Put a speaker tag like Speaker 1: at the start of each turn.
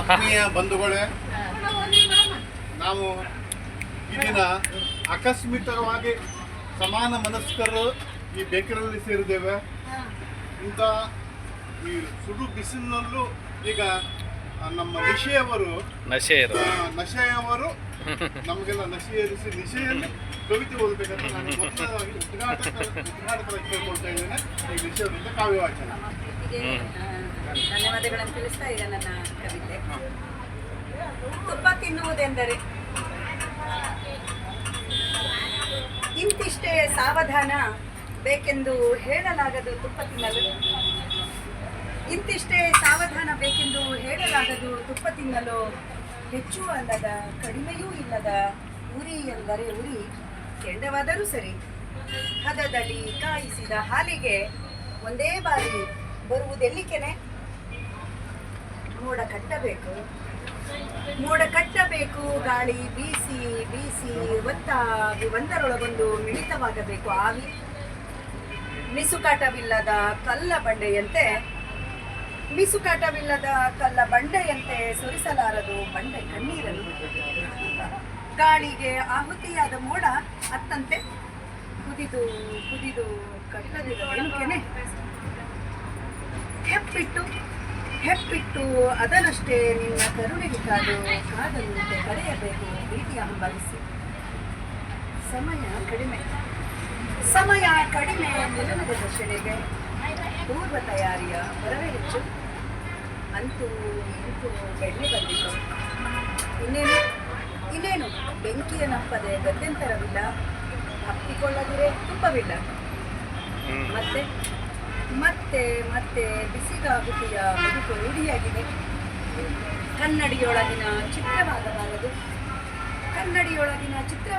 Speaker 1: ಆತ್ಮೀಯ ಬಂಧುಗಳೇ ನಾವು ಈ ದಿನ ಆಕಸ್ಮಿಕವಾಗಿ ಸಮಾನ ಮನಸ್ಕರು ಈ ಬೇಕರಿಯಲ್ಲಿ ಸೇರಿದ್ದೇವೆ. ಇಂಥ ಈ ಸುಡು ಬಿಸಿಲಿನಲ್ಲೂ ಈಗ ನಮ್ಮ ನಿಶೆಯವರು ನಶೆಯವರು ನಮಗೆಲ್ಲ ನಶೆ ಏರಿಸಿ ನಿಶೆಯಲ್ಲಿ ಕವಿತೆ ಓದಬೇಕಂತ ನಾನು ಮೊದಲನೇದಾಗಿ ಉದ್ಘಾಟಕ ಉದ್ಘಾಟಕರ ಕೇಳ್ಕೊಳ್ತಾ ಇದ್ದೇನೆ. ಈ ವಿಷಯದಿಂದ ಕಾವ್ಯ ವಾಚನ
Speaker 2: ಪ್ರೀತಿಗೆ, ಆ, ಧನ್ಯವಾದಗಳನ್ನು ತಿಳಿಸ್ತಾ ನನ್ನ ಕವಿತೆ. ತುಪ್ಪ ತಿನ್ನುವುದೆಂದರೆ? ಇಂತಿಷ್ಟೇ ಸಾವಧಾನ ಬೇಕೆಂದು ಹೇಳಲಾಗದು ತುಪ್ಪ ತಿನ್ನಲು? ಇಂತಿಷ್ಟೇ ಸಾವಧಾನ ಬೇಕೆಂದು ಹೇಳಲಾಗದು ತುಪ್ಪ ತಿನ್ನಲು? ಹೆಚ್ಚು ಅಲ್ಲದ ಕಡಿಮೆಯೂ ಇಲ್ಲದ ಉರಿ ಎಂದರೆ ಉರಿ. ಕೆಂಡವಾದರೂ ಸರಿ. ಹದದಲ್ಲಿ ಕಾಯಿಸಿದ ಹಾಲಿಗೆ ಒಂದೇ ಬಾರಿ ಬರುವುದೆಲ್ಲಿಕೆನೆ? ಮೋಡ ಕಟ್ಟಬೇಕು. ಮೋಡ ಕಟ್ಟಬೇಕು, ಗಾಳಿ ಬೀಸಿ ಬೀಸಿ ಒತ್ತಾಗಿ ಒಂದರೊಳಗೊಂದು ಮಿಳಿತವಾಗಬೇಕು. ಆವಿ, ಮಿಸುಕಾಟವಿಲ್ಲದ ಕಲ್ಲ ಬಂಡೆಯಂತೆ, ಮಿಸುಕಾಟವಿಲ್ಲದ ಕಲ್ಲ ಬಂಡೆಯಂತೆ ಸುರಿಸಲಾರದು ಬಂಡೆ ಕಣ್ಣೀರನ್ನು. ಗಾಳಿಗೆ ಆಹುತಿಯಾದ ಮೋಡ ಅತ್ತಂತೆ. ಕುದಿದು ಕುದಿದು ಕಟ್ಟದಿರಬೇಕೆನೆ ಹೆಪ್ಪಿಟ್ಟು. ಹೆಪ್ಪಿಟ್ಟು ಅದನಷ್ಟೇ ನಿನ್ನ ಕರುಣೆಗೆ ಕಾದು ಕಾದಂತೆ ಕರೆಯಬೇಕು ಪ್ರೀತಿಯ ಹಂಬಲಿಸಿ. ಸಮಯ ಕಡಿಮೆ. ಸಮಯ ಕಡಿಮೆ ನಿಲುಗದ ದರ್ಶನೆಗೆ. ಪೂರ್ವ ತಯಾರಿಯ ಬರವೇ ಹೆಚ್ಚು. ಅಂತೂ ಇಂತೂ ಬೆಣ್ಣೆ ಬಂದಿತು ಇನ್ನೇನು? ಇನ್ನೇನು? ಬೆಂಕಿಯ ನಪ್ಪದೆ ಗತ್ಯಂತರವಿಲ್ಲ ಹಪ್ಪಿಕೊಳ್ಳದಿರೇ ತುಂಬವಿಲ್ಲ ಮತ್ತೆ? ಮತ್ತೆ ಮತ್ತೆ ಬಿಸಿಗಾಹುತಿಯ ಬದುಕು ರೂಢಿಯಾಗಿದೆ. ಕನ್ನಡಿಯೊಳಗಿನ ಚಿತ್ರವಾಗಬಾರದು ಕನ್ನಡಿಯೊಳಗಿನ ಚಿತ್ರವ